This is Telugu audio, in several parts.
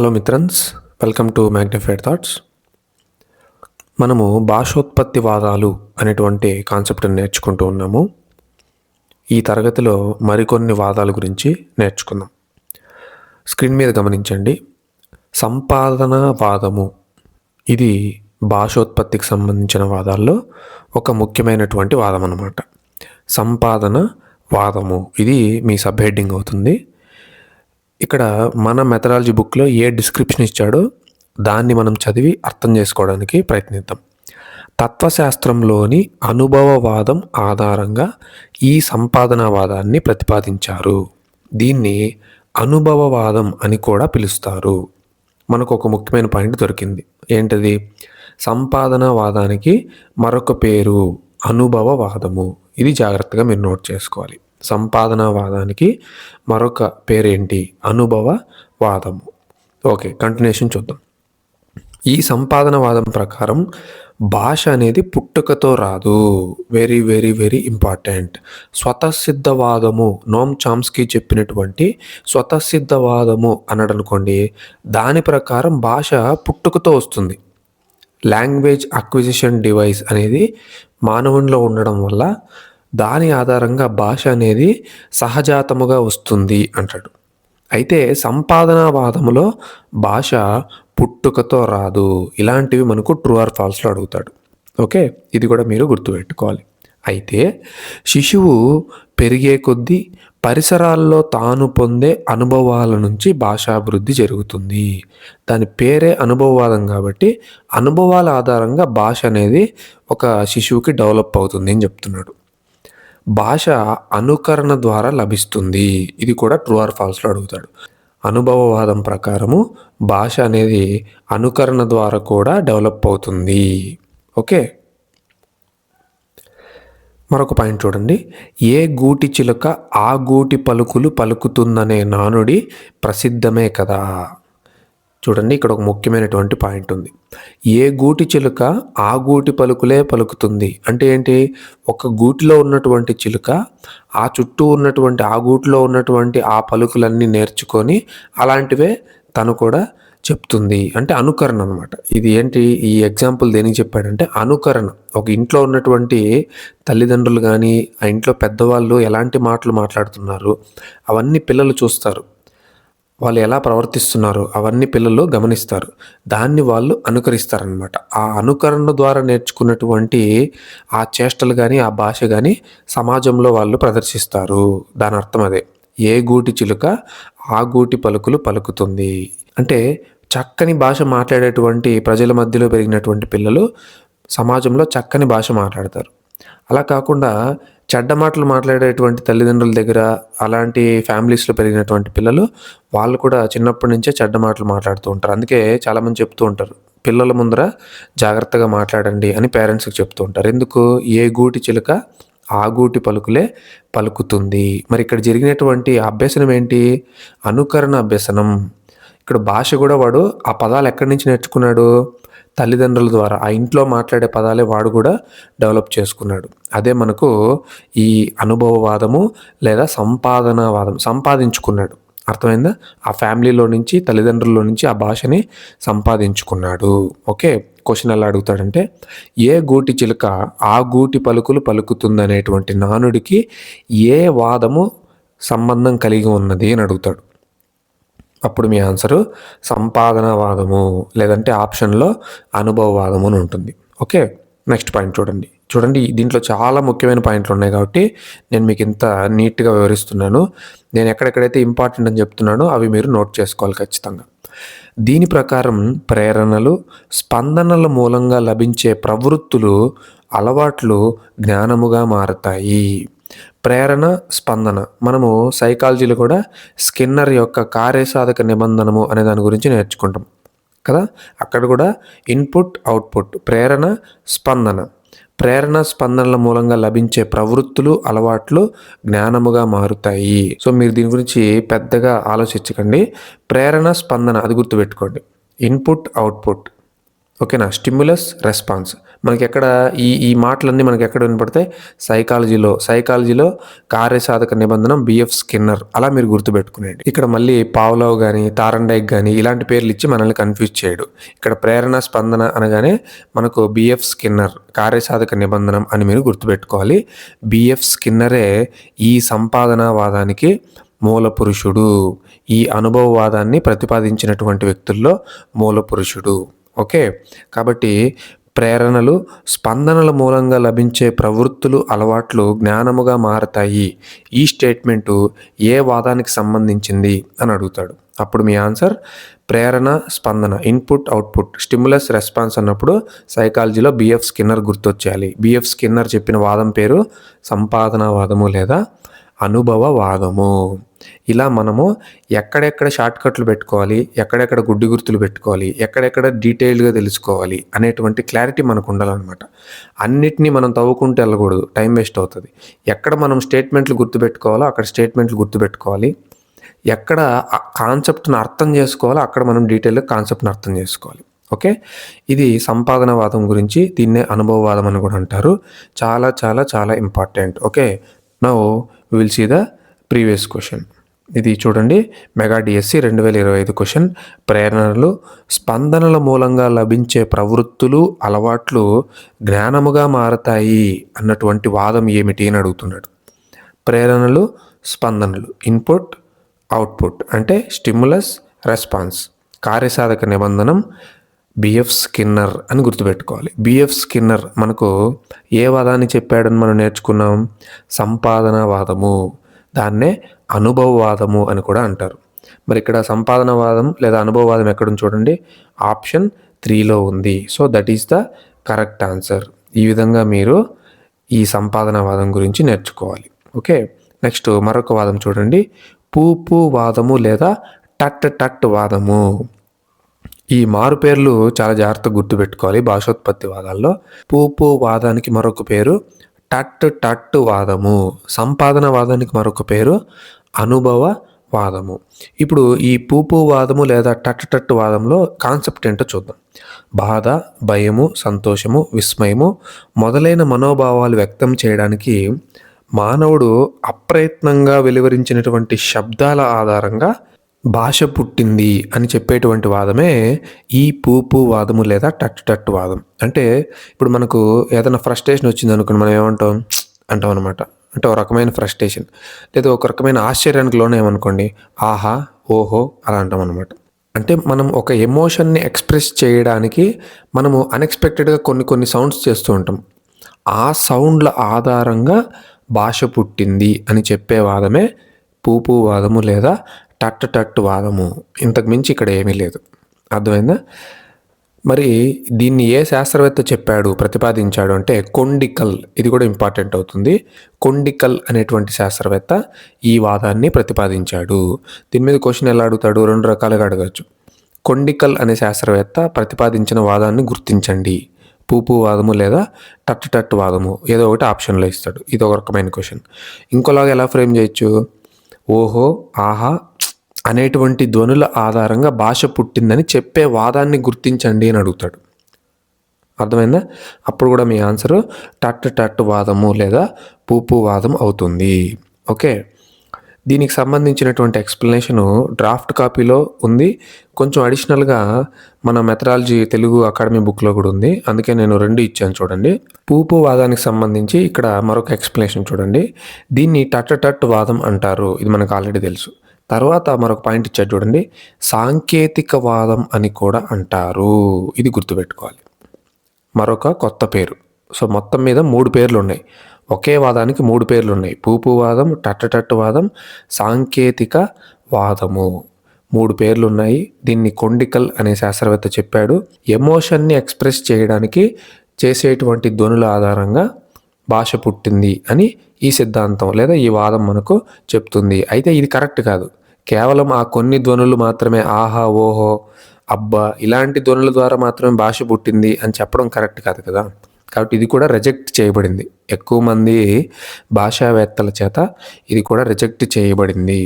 హలో మిత్రన్స్ వెల్కమ్ టు మ్యాగ్నిఫైడ్ థాట్స్. మనము భాషోత్పత్తి వాదాలు అనేటువంటి కాన్సెప్ట్ని నేర్చుకుంటూ ఉన్నాము. ఈ తరగతిలో మరికొన్ని వాదాల గురించి నేర్చుకుందాం. స్క్రీన్ మీద గమనించండి. సంపాదన వాదము ఇది భాషోత్పత్తికి సంబంధించిన వాదాల్లో ఒక ముఖ్యమైనటువంటి వాదం అన్నమాట సంపాదన వాదము. ఇది మీ సబ్ హెడ్డింగ్ అవుతుంది. ఇక్కడ మన మెథడాలజీ బుక్లో ఏ డిస్క్రిప్షన్ ఇచ్చాడో దాన్ని మనం చదివి అర్థం చేసుకోవడానికి ప్రయత్నిద్దాం. తత్వశాస్త్రంలోని అనుభవవాదం ఆధారంగా ఈ సంపాదనావాదాన్ని ప్రతిపాదించారు. దీన్ని అనుభవవాదం అని కూడా పిలుస్తారు. మనకు ఒక ముఖ్యమైన పాయింట్ దొరికింది. ఏంటది? సంపాదనావాదానికి మరొక పేరు అనుభవవాదము. ఇది జాగ్రత్తగా మీరు నోట్ చేసుకోవాలి. సంపాదనవాదానికి మరొక పేరేంటి? అనుభవవాదము. ఓకే కంటిన్యూషన్ చూద్దాం. ఈ సంపాదనవాదం ప్రకారం భాష అనేది పుట్టుకతో రాదు. వెరీ వెరీ వెరీ ఇంపార్టెంట్ స్వతసిద్ధవాదము. నోమ్ చామ్స్కీ చెప్పినటువంటి స్వతసిద్ధవాదము అనడనుకోండి దాని ప్రకారం భాష పుట్టుకతో వస్తుంది. లాంగ్వేజ్ అక్విజిషన్ డివైస్ అనేది మానవునిలో ఉండడం వల్ల దాని ఆధారంగా భాష అనేది సహజాతముగా వస్తుంది అంటాడు. అయితే సంపాదనావాదములో భాష పుట్టుకతో రాదు. ఇలాంటివి మనకు ట్రూ ఆర్ ఫాల్స్లో అడుగుతాడు. ఓకే? ఇది కూడా మీరు గుర్తుపెట్టుకోవాలి. అయితే శిశువు పెరిగే కొద్దీ పరిసరాల్లో తాను పొందే అనుభవాల నుంచి భాషాభివృద్ధి జరుగుతుంది. దాని పేరే అనుభవవాదం కాబట్టి అనుభవాల ఆధారంగా భాష అనేది ఒక శిశువుకి డెవలప్ అవుతుంది అని చెప్తున్నాడు. భాష అనుకరణ ద్వారా లభిస్తుంది. ఇది కూడా ట్రూ ఆర్ ఫాల్స్లో అడుగుతాడు. అనుభవవాదం ప్రకారము భాష అనేది అనుకరణ ద్వారా కూడా డెవలప్ అవుతుంది. ఓకే? మరొక పాయింట్ చూడండి. ఏ గూటి చిలుక ఆ గూటి పలుకులు పలుకుతుందనే నానుడి ప్రసిద్ధమే కదా. చూడండి ఇక్కడ ఒక ముఖ్యమైనటువంటి పాయింట్ ఉంది. ఏ గూటి చిలుక ఆ గూటి పలుకులే పలుకుతుంది. అంటే ఏంటి? ఒక గూటిలో ఉన్నటువంటి చిలుక ఆ చుట్టూ ఉన్నటువంటి ఆ గూటిలో ఉన్నటువంటి ఆ పలుకులన్నీ నేర్చుకొని అలాంటివే తను కూడా చెప్తుంది. అంటే అనుకరణ అనమాట ఇది ఏంటి? ఈ ఎగ్జాంపుల్ దేనికి చెప్పాడంటే అనుకరణ. ఒక ఇంట్లో ఉన్నటువంటి తల్లిదండ్రులు కానీ ఆ ఇంట్లో పెద్దవాళ్ళు ఎలాంటి మాటలు మాట్లాడుతున్నారు అవన్నీ పిల్లలు చూస్తారు. వాళ్ళు ఎలా ప్రవర్తిస్తున్నారు అవన్నీ పిల్లలు గమనిస్తారు. దాన్ని వాళ్ళు అనుకరిస్తారనమాట ఆ అనుకరణ ద్వారా నేర్చుకున్నటువంటి ఆ చేష్టలు కానీ ఆ భాష కానీ సమాజంలో వాళ్ళు ప్రదర్శిస్తారు. దాని అర్థం అదే. ఏ గూటి చిలుక ఆ గూటి పలుకులు పలుకుతుంది. అంటే చక్కని భాష మాట్లాడేటువంటి ప్రజల మధ్యలో పెరిగినటువంటి పిల్లలు సమాజంలో చక్కని భాష మాట్లాడతారు. అలా కాకుండా చెడ్డ మాటలు మాట్లాడేటువంటి తల్లిదండ్రుల దగ్గర అలాంటి ఫ్యామిలీస్లో పెరిగినటువంటి పిల్లలు వాళ్ళు కూడా చిన్నప్పటి నుంచే చెడ్డ మాటలు మాట్లాడుతూ ఉంటారు. అందుకే చాలామంది చెప్తూ ఉంటారు పిల్లల ముందర జాగ్రత్తగా మాట్లాడండి అని పేరెంట్స్కి చెప్తూ ఉంటారు. ఎందుకు? ఏ గూటి చిలుక ఆ గూటి పలుకులే పలుకుతుంది. మరి ఇక్కడ జరిగినటువంటి అభ్యసనం ఏంటి? అనుకరణ అభ్యసనం. ఇక్కడ భాష కూడా వాడు ఆ పదాలు ఎక్కడి నుంచి నేర్చుకున్నాడు? తల్లిదండ్రుల ద్వారా ఆ ఇంట్లో మాట్లాడే పదాలే వాడు కూడా డెవలప్ చేసుకున్నాడు. అదే మనకు ఈ అనుభవవాదము లేదా సంపాదనావాదం సంపాదించుకున్నాడు. అర్థమైందా? ఆ ఫ్యామిలీలో నుంచి తల్లిదండ్రుల నుంచి ఆ భాషని సంపాదించుకున్నాడు. ఓకే క్వశ్చన్ ఎలా అడుగుతాడంటే ఏ గూటి చిలుక ఆ గూటి పలుకులు పలుకుతుందనేటువంటి నానుడికి ఏ వాదము సంబంధం కలిగి ఉన్నది అని అడుగుతాడు. అప్పుడు మీ ఆన్సరు సంపాదనవాదము లేదంటే ఆప్షన్లో అనుభవవాదము అని ఉంటుంది. ఓకే? నెక్స్ట్ పాయింట్ చూడండి. చూడండి దీంట్లో చాలా ముఖ్యమైన పాయింట్లు ఉన్నాయి కాబట్టి నేను మీకు ఇంత నీట్గా వివరిస్తున్నాను. నేను ఎక్కడెక్కడైతే ఇంపార్టెంట్ అని చెప్తున్నానో అవి మీరు నోట్ చేసుకోవాలి ఖచ్చితంగా. దీని ప్రకారం ప్రేరణలు స్పందనల మూలంగా లభించే ప్రవృత్తులు అలవాట్లు జ్ఞానముగా మారతాయి. ప్రేరణ స్పందన. మనము సైకాలజీలో కూడా స్కిన్నర్ యొక్క కార్యసాధక నిబంధనము అనే దాని గురించి నేర్చుకుంటాం. కదా? అక్కడ కూడా ఇన్పుట్ అవుట్పుట్ ప్రేరణ స్పందన. ప్రేరణ స్పందనల మూలంగా లభించే ప్రవృత్తులు అలవాట్లు జ్ఞానముగా మారుతాయి. సో మీరు దీని గురించి పెద్దగా ఆలోచించకండి. ప్రేరణ స్పందన అది గుర్తుపెట్టుకోండి. Input output. ఓకేనా? Stimulus response. మనకి ఎక్కడ ఈ ఈ మాటలన్నీ మనకి ఎక్కడ వినపడతాయి? సైకాలజీలో సైకాలజీలో కార్యసాధక నిబంధన బిఎఫ్ స్కిన్నర్ అలా మీరు గుర్తుపెట్టుకునేది ఇక్కడ మళ్ళీ పావులవ్ కానీ తారండైక్ కానీ ఇలాంటి పేర్లు ఇచ్చి మనల్ని కన్ఫ్యూజ్ చేయడు. ఇక్కడ ప్రేరణ స్పందన అనగానే మనకు బిఎఫ్ స్కిన్నర్ కార్యసాధక నిబంధనం అని మీరు గుర్తుపెట్టుకోవాలి. బిఎఫ్ స్కిన్నరే ఈ సంపాదనావాదానికి మూల పురుషుడు. ఈ అనుభవవాదాన్ని ప్రతిపాదించినటువంటి వ్యక్తుల్లో మూల పురుషుడు. ఓకే? కాబట్టి ప్రేరణలు స్పందనల మూలంగా లభించే ప్రవృత్తులు అలవాట్లు జ్ఞానముగా మారతాయి. ఈ స్టేట్మెంటు ఏ వాదానికి సంబంధించింది అని అడుగుతాడు. అప్పుడు మీ ఆన్సర్ ప్రేరణ స్పందన ఇన్పుట్ అవుట్పుట్ స్టిమ్యులస్ రెస్పాన్స్ అన్నప్పుడు సైకాలజీలో బిఎఫ్ స్కిన్నర్ గుర్తొచ్చేయాలి. బిఎఫ్ స్కిన్నర్ చెప్పిన వాదం పేరు సంపాదనావాదము లేదా అనుభవవాదము ఇలా మనము ఎక్కడెక్కడ షార్ట్కట్లు పెట్టుకోవాలి ఎక్కడెక్కడ గుడ్డి గుర్తులు పెట్టుకోవాలి ఎక్కడెక్కడ డీటెయిల్డ్గా తెలుసుకోవాలి అనేటువంటి క్లారిటీ మనకు ఉండాలన్నమాట. అన్నిటినీ మనం తవ్వుకుంటూ వెళ్ళకూడదు టైం వేస్ట్ అవుతుంది. ఎక్కడ మనం స్టేట్మెంట్లు గుర్తుపెట్టుకోవాలో అక్కడ స్టేట్మెంట్లు గుర్తుపెట్టుకోవాలి ఎక్కడ కాన్సెప్ట్ను కాన్సెప్ట్ని అర్థం చేసుకోవాలో అక్కడ మనం డీటెయిల్గా కాన్సెప్ట్ని అర్థం చేసుకోవాలి. ఓకే? ఇది సంపాదనవాదం గురించి దీన్నే అనుభవవాదం అని కూడా అంటారు. చాలా చాలా చాలా important. Okay? Now will see the previous question. ఇది చూడండి మెగా డిఎస్సి రెండు వేల ఇరవై ఐదు క్వశ్చన్. ప్రేరణలు స్పందనల మూలంగా లభించే ప్రవృత్తులు అలవాట్లు జ్ఞానముగా మారతాయి అన్నటువంటి వాదం ఏమిటి అని అడుగుతున్నాడు. ప్రేరణలు స్పందనలు ఇన్పుట్ అవుట్పుట్ అంటే స్టిమ్యులస్ రెస్పాన్స్ కార్యసాధక నిబంధనం బిఎఫ్ స్కిన్నర్ అని గుర్తుపెట్టుకోవాలి. బిఎఫ్ స్కిన్నర్ మనకు ఏ వాదాన్ని చెప్పాడని మనం నేర్చుకున్నాం? సంపాదనవాదము దాన్నే అనుభవవాదము అని కూడా అంటారు. మరి ఇక్కడ సంపాదనవాదం లేదా అనుభవవాదం ఎక్కడుంది చూడండి. ఆప్షన్ త్రీలో ఉంది. So that is the correct answer ఈ విధంగా మీరు ఈ సంపాదనవాదం గురించి నేర్చుకోవాలి. ఓకే? నెక్స్ట్ మరొక వాదం చూడండి. పూపు వాదము లేదా టట్ టట్ వాదము. ఈ మారు పేర్లు చాలా జాగ్రత్తగా గుర్తుపెట్టుకోవాలి భాషోత్పత్తి వాదాల్లో. పూపు వాదానికి మరొక పేరు టట్ టట్ వాదము. సంపాదన వాదానికి మరొక పేరు అనుభవ వాదము. ఇప్పుడు ఈ పూపు వాదము లేదా టట్ టట్టు వాదంలో కాన్సెప్ట్ ఏంటో చూద్దాం. బాధ భయము సంతోషము విస్మయము మొదలైన మనోభావాలు వ్యక్తం చేయడానికి మానవుడు అప్రయత్నంగా వెలువరించినటువంటి శబ్దాల ఆధారంగా భాష పుట్టింది అని చెప్పేటువంటి వాదమే ఈ పూపు వాదము లేదా టట్ టట్ వాదం. అంటే ఇప్పుడు మనకు ఏదైనా ఫ్రస్ట్రేషన్ వచ్చింది అనుకోండి మనం ఏమంటాం? అంటాం అనమాట అంటే ఒక రకమైన ఫ్రస్ట్రేషన్ లేదా ఒక రకమైన ఆశ్చర్యానికి లోనేమనుకోండి ఆహా ఓహో అలా అంటాం అనమాట అంటే మనం ఒక ఎమోషన్ని ఎక్స్ప్రెస్ చేయడానికి మనము అన్ఎక్స్పెక్టెడ్గా కొన్ని కొన్ని సౌండ్స్ చేస్తూ ఉంటాం. ఆ సౌండ్ల ఆధారంగా భాష పుట్టింది అని చెప్పే వాదమే పూపు వాదము లేదా టట్టు టట్టు వాదము. ఇంతకు మించి ఇక్కడ ఏమీ లేదు. అర్థమైందా? మరి దీన్ని ఏ శాస్త్రవేత్త చెప్పాడు ప్రతిపాదించాడు అంటే కొండికల్. ఇది కూడా ఇంపార్టెంట్ అవుతుంది. కొండికల్ అనేటువంటి శాస్త్రవేత్త ఈ వాదాన్ని ప్రతిపాదించాడు. దీని మీద క్వశ్చన్ ఎలా అడుగుతాడు? రెండు రకాలుగా అడగచ్చు. కొండికల్ అనే శాస్త్రవేత్త ప్రతిపాదించిన వాదాన్ని గుర్తించండి. పూపు వాదము లేదా టట్టు టట్టు వాదము. ఏదో ఒకటి ఆప్షన్లో ఇస్తాడు. ఇది ఒక రకమైన క్వశ్చన్. ఇంకోలాగా ఎలా ఫ్రేమ్ చేయొచ్చు? ఓహో ఆహా అనేటువంటి ధ్వనుల ఆధారంగా భాష పుట్టిందని చెప్పే వాదాన్ని గుర్తించండి అని అడుగుతాడు. అర్థమైందా? అప్పుడు కూడా మీ ఆన్సరు టట్ టట్ వాదము లేదా పూపు వాదం అవుతుంది. ఓకే? దీనికి సంబంధించినటువంటి ఎక్స్ప్లెనేషను డ్రాఫ్ట్ కాపీలో ఉంది. కొంచెం అడిషనల్గా మన మెథడాలజీ తెలుగు అకాడమీ బుక్లో కూడా ఉంది. అందుకే నేను రెండు ఇచ్చాను చూడండి. పూపు వాదానికి సంబంధించి ఇక్కడ మరొక ఎక్స్ప్లెనేషన్ చూడండి. దీన్ని టట్ టట్ వాదం అంటారు. ఇది మనకు ఆల్రెడీ తెలుసు. తర్వాత మరొక పాయింట్ ఇచ్చారు చూడండి. సాంకేతికవాదం అని కూడా అంటారు. ఇది గుర్తుపెట్టుకోవాలి. మరొక కొత్త పేరు. సో మొత్తం మీద మూడు పేర్లు ఉన్నాయి ఒకే వాదానికి మూడు పేర్లు ఉన్నాయి పూపువాదం టట్టటట్టు వాదం సాంకేతిక వాదము. మూడు పేర్లు ఉన్నాయి దీన్ని కొండికల్ అనే శాస్త్రవేత్త చెప్పాడు. ఎమోషన్ని ఎక్స్ప్రెస్ చేయడానికి చేసేటువంటి ధ్వనుల ఆధారంగా భాష పుట్టింది అని ఈ సిద్ధాంతం లేదా ఈ వాదం మనకు చెప్తుంది. అయితే ఇది కరెక్ట్ కాదు. కేవలం ఆ కొన్ని ధ్వనులు మాత్రమే ఆహా ఓహో అబ్బా ఇలాంటి ధ్వనుల ద్వారా మాత్రమే భాష పుట్టింది అని చెప్పడం కరెక్ట్ కాదు కదా. కాబట్టి ఇది కూడా రిజెక్ట్ చేయబడింది. ఎక్కువ మంది భాషావేత్తల చేత ఇది కూడా రిజెక్ట్ చేయబడింది.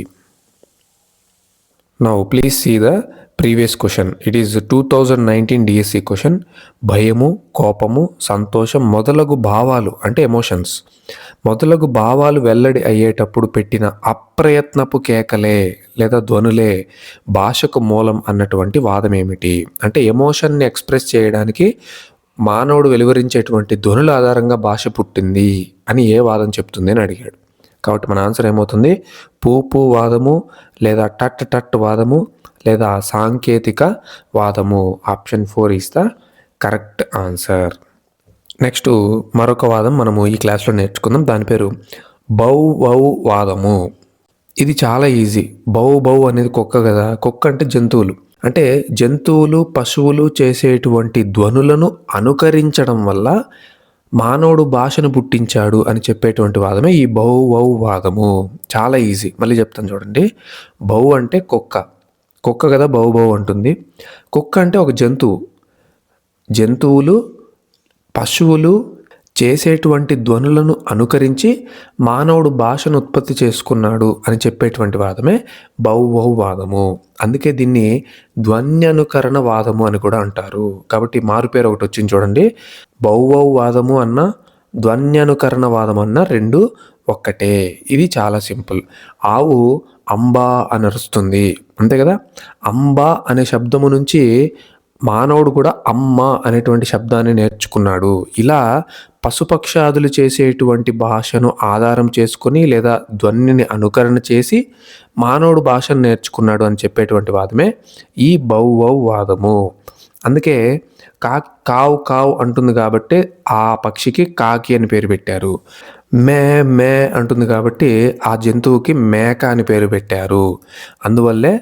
Now please see the previous question. It is two thousand nineteen DSC question భయము కోపము సంతోషం మొదలగు భావాలు అంటే ఎమోషన్స్ మొదలగు భావాలు వెల్లడి అయ్యేటప్పుడు పెట్టిన అప్రయత్నపు కేకలే లేదా ధ్వనులే భాషకు మూలం అన్నటువంటి వాదం ఏమిటి అంటే ఎమోషన్ని ఎక్స్ప్రెస్ చేయడానికి మానవుడు వెలువరించేటువంటి ధ్వనుల ఆధారంగా భాష పుట్టింది అని ఏ వాదం చెప్తుంది అని అడిగాడు. కాబట్టి మన ఆన్సర్ ఏమవుతుంది? పూపు వాదము లేదా టట్ టట్ వాదము లేదా సాంకేతిక వాదము? Option four is the correct answer next మరొక వాదం మనము ఈ క్లాస్లో నేర్చుకుందాం. దాని పేరు బౌ వౌ వాదము. ఇది చాలా ఈజీ బౌ బౌ అనేది కుక్క కదా? కుక్క అంటే జంతువులు. అంటే జంతువులు పశువులు చేసేటువంటి ధ్వనులను అనుకరించడం వల్ల మానవుడు భాషను పుట్టించాడు అని చెప్పేటువంటి వాదమే ఈ బౌ వౌ వాదము. చాలా ఈజీ మళ్ళీ చెప్తాను చూడండి. బౌ అంటే కుక్క. కుక్క కదా బౌ అంటుంది. కుక్క అంటే ఒక జంతువు. జంతువులు పశువులు చేసేటువంటి ధ్వనులను అనుకరించి మానవుడు భాషను ఉత్పత్తి చేసుకున్నాడు అని చెప్పేటువంటి వాదమే బౌవౌ వాదము. అందుకే దీన్ని ధ్వన్యనుకరణ వాదము అని కూడా అంటారు. కాబట్టి మారు పేరు ఒకటి వచ్చింది చూడండి. బౌవౌ వాదము అన్న ధ్వన్యనుకరణ వాదం అన్న రెండు ఒక్కటే. ఇది చాలా సింపుల్. ఆవు అంబా అని అరుస్తుంది. అంతే కదా? అంబా అనే శబ్దము నుంచి మానవుడు కూడా అమ్మ అనేటువంటి శబ్దాన్ని నేర్చుకున్నాడు. ఇలా పశుపక్షాదులు చేసేటువంటి భాషను ఆధారం చేసుకొని లేదా ధ్వనిని అనుకరణ చేసి మానవుడు భాషను నేర్చుకున్నాడు అని చెప్పేటువంటి వాదమే ఈ బౌవౌ వాదము. అందుకే కా కావు కావు అంటుంది కాబట్టి ఆ పక్షికి కాకి అని పేరు పెట్టారు. మే మే అంటుంది కాబట్టి ఆ జంతువుకి మేక అని పేరు పెట్టారు. అందువల్లే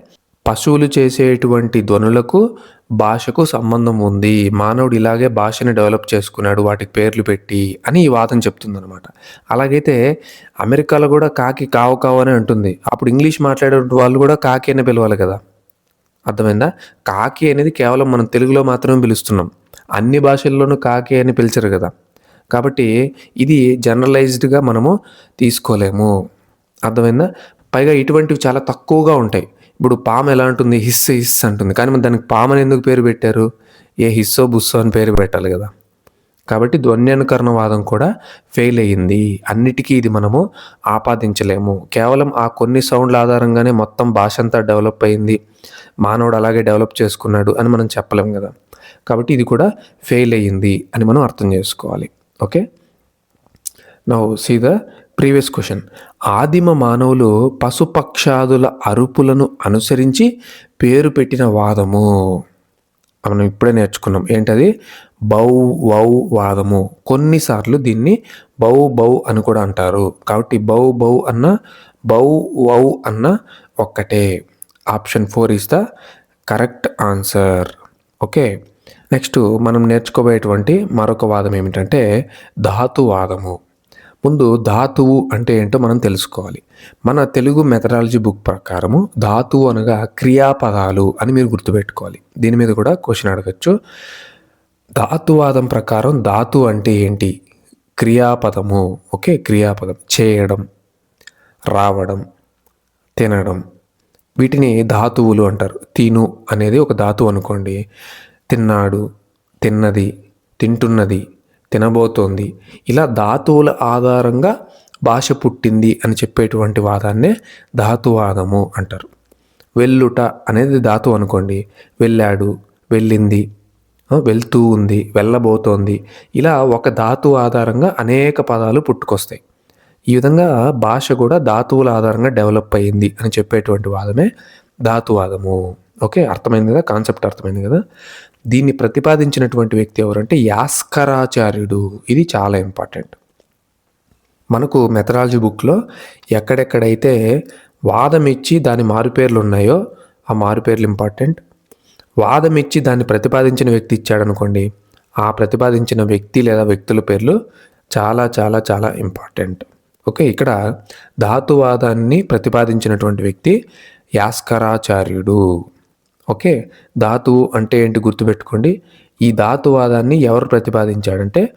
పశువులు చేసేటువంటి ధ్వనులకు భాషకు సంబంధం ఉంది. మానవుడు ఇలాగే భాషని డెవలప్ చేసుకున్నాడు వాటికి పేర్లు పెట్టి అని ఈ వాదన చెప్తుందనమాట అలాగైతే అమెరికాలో కూడా కాకి కావు కావు అని అంటుంది. అప్పుడు ఇంగ్లీష్ మాట్లాడే వాళ్ళు కూడా కాకి అని పిలవాలి కదా. అర్థమైందా? కాకి అనేది కేవలం మనం తెలుగులో మాత్రమే పిలుస్తున్నాం. అన్ని భాషల్లోనూ కాకి అని పిలిచరు కదా. కాబట్టి ఇది జనరలైజ్డ్గా మనము తీసుకోలేము. అర్థమైందా? పైగా ఇటువంటివి చాలా తక్కువగా ఉంటాయి. ఇప్పుడు పాము ఎలా ఉంటుంది హిస్ హిస్ అంటుంది. కానీ దానికి పాము అని ఎందుకు పేరు పెట్టారు? ఏ హిస్సో బుస్సో అని పేరు పెట్టాలి కదా. కాబట్టి ధ్వన్యనుకరణ వాదం కూడా ఫెయిల్ అయ్యింది. అన్నిటికీ ఇది మనము ఆపాదించలేము. కేవలం ఆ కొన్ని సౌండ్ల ఆధారంగానే మొత్తం భాష అంతా డెవలప్ అయింది మానవుడు అలాగే డెవలప్ చేసుకున్నాడు అని మనం చెప్పలేం కదా. కాబట్టి ఇది కూడా ఫెయిల్ అయ్యింది అని మనం అర్థం చేసుకోవాలి. Okay now see the previous question ఆదిమ మానవులు పశుపక్షాదుల అరుపులను అనుసరించి పేరు పెట్టిన వాదము. మనం ఇప్పుడే నేర్చుకున్నాం. ఏంటది? బౌ వౌ వాదము. కొన్నిసార్లు దీన్ని బౌ బౌ అని కూడా అంటారు. కాబట్టి బౌ బౌ అన్న బౌ వౌ అన్న ఒక్కటే. Option four is the correct answer. Okay. Next మనం నేర్చుకోబోయేటువంటి మరొక వాదం ఏమిటంటే ధాతువాదము. ముందు ధాతువు అంటే ఏంటో మనం తెలుసుకోవాలి. మన తెలుగు మెథడాలజీ బుక్ ప్రకారము ధాతువు అనగా క్రియాపదాలు అని మీరు గుర్తుపెట్టుకోవాలి. దీని మీద కూడా క్వశ్చన్ అడగచ్చు. ధాతువాదం ప్రకారం ధాతు అంటే ఏంటి? క్రియాపదము. ఓకే. క్రియాపదం. చేయడం రావడం తినడం. వీటిని ధాతువులు అంటారు. తిను అనేది ఒక ధాతువు అనుకోండి. తిన్నాడు తిన్నది తింటున్నది తినబోతోంది. ఇలా ధాతువుల ఆధారంగా భాష పుట్టింది అని చెప్పేటువంటి వాదాన్నే ధాతువాదము అంటారు. వెళ్ళుట అనేది ధాతు అనుకోండి. వెళ్ళాడు వెళ్ళింది వెళ్తూ ఉంది వెళ్ళబోతోంది. ఇలా ఒక ధాతు ఆధారంగా అనేక పదాలు పుట్టుకొస్తాయి. ఈ విధంగా భాష కూడా ధాతువుల ఆధారంగా డెవలప్ అయ్యింది అని చెప్పేటువంటి వాదమే ధాతువాదము. ఓకే? అర్థమైంది కదా? కాన్సెప్ట్ అర్థమైంది కదా? దీన్ని ప్రతిపాదించినటువంటి వ్యక్తి ఎవరంటే యాస్కరాచార్యుడు. ఇది చాలా ఇంపార్టెంట్. మనకు మెథడాలజీ బుక్లో ఎక్కడెక్కడైతే వాదం ఇచ్చి దాని మారుపేర్లు ఉన్నాయో ఆ మారుపేర్లు ఇంపార్టెంట్. వాదం ఇచ్చి దాన్ని ప్రతిపాదించిన వ్యక్తి ఇచ్చాడనుకోండి ఆ ప్రతిపాదించిన వ్యక్తి లేదా వ్యక్తుల పేర్లు చాలా చాలా చాలా ఇంపార్టెంట్. ఓకే ఇక్కడ ధాతువాదాన్ని ప్రతిపాదించినటువంటి వ్యక్తి యాస్కరాచార్యుడు. ఓకే ధాతువు అంటే ఏంటి గుర్తుపెట్టుకోండి. ఈ ధాతువాదాన్ని ఎవరు ప్రతిపాదించాడంటే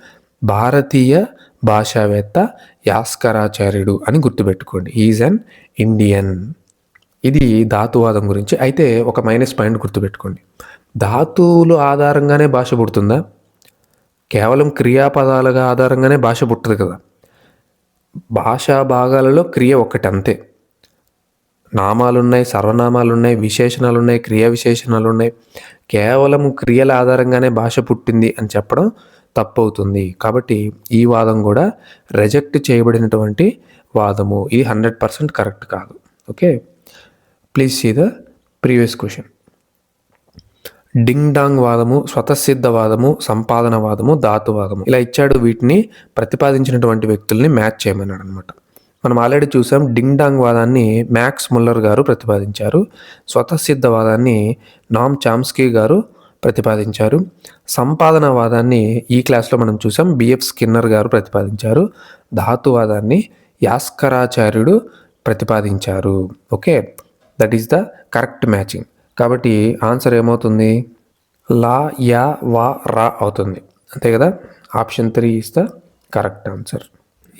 భారతీయ భాషావేత్త యాస్కరాచార్యుడు అని గుర్తుపెట్టుకోండి. ఈజ్ అన్ ఇండియన్ ఇది ధాతువాదం గురించి. అయితే ఒక మైనస్ పాయింట్ గుర్తుపెట్టుకోండి. ధాతువులు ఆధారంగానే భాష పుడుతుందా? కేవలం క్రియాపదాలుగా ఆధారంగానే భాష పుట్టదు కదా. భాషా భాగాలలో క్రియ ఒకటి అంతే నామాలు ఉన్నాయి సర్వనామాలు ఉన్నాయి విశేషణాలు ఉన్నాయి క్రియా విశేషణాలు ఉన్నాయి కేవలం క్రియల ఆధారంగానే భాష పుట్టింది అని చెప్పడం తప్పవుతుంది. కాబట్టి ఈ వాదం కూడా రిజెక్ట్ చేయబడినటువంటి వాదము. ఇది హండ్రెడ్ పర్సెంట్ కరెక్ట్ కాదు. Okay? Please see the previous question ding dong వాదము స్వతసిద్ధవాదము సంపాదనవాదము ధాతువాదము. ఇలా ఇచ్చాడు వీటిని ప్రతిపాదించినటువంటి వ్యక్తుల్ని మ్యాచ్ చేయమన్నాడు అనమాట మనం ఆల్రెడీ చూసాం డింగ్ డాంగ్ వాదాన్ని మ్యాక్స్ ముల్లర్ గారు ప్రతిపాదించారు. స్వతసిద్ధవాదాన్ని నామ్ చామ్స్కీ గారు ప్రతిపాదించారు. సంపాదనవాదాన్ని ఈ క్లాస్లో మనం చూసాం బిఎఫ్ స్కిన్నర్ గారు ప్రతిపాదించారు. ధాతువాదాన్ని యాస్కరాచార్యుడు ప్రతిపాదించారు. Okay? That is the correct matching. కాబట్టి ఆన్సర్ ఏమవుతుంది? లా యా వా రా అవుతుంది. అంతే కదా? Option three is the correct answer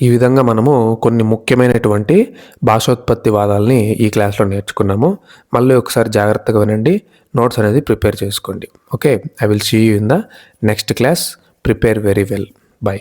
ఈ విధంగా మనము కొన్ని ముఖ్యమైనటువంటి భాషోత్పత్తి వాదాలని ఈ క్లాస్లో నేర్చుకున్నాము. మళ్ళీ ఒకసారి జాగ్రత్తగా వినండి. నోట్స్ అనేది ప్రిపేర్ చేసుకోండి. Okay I will see you in the next class prepare very well bye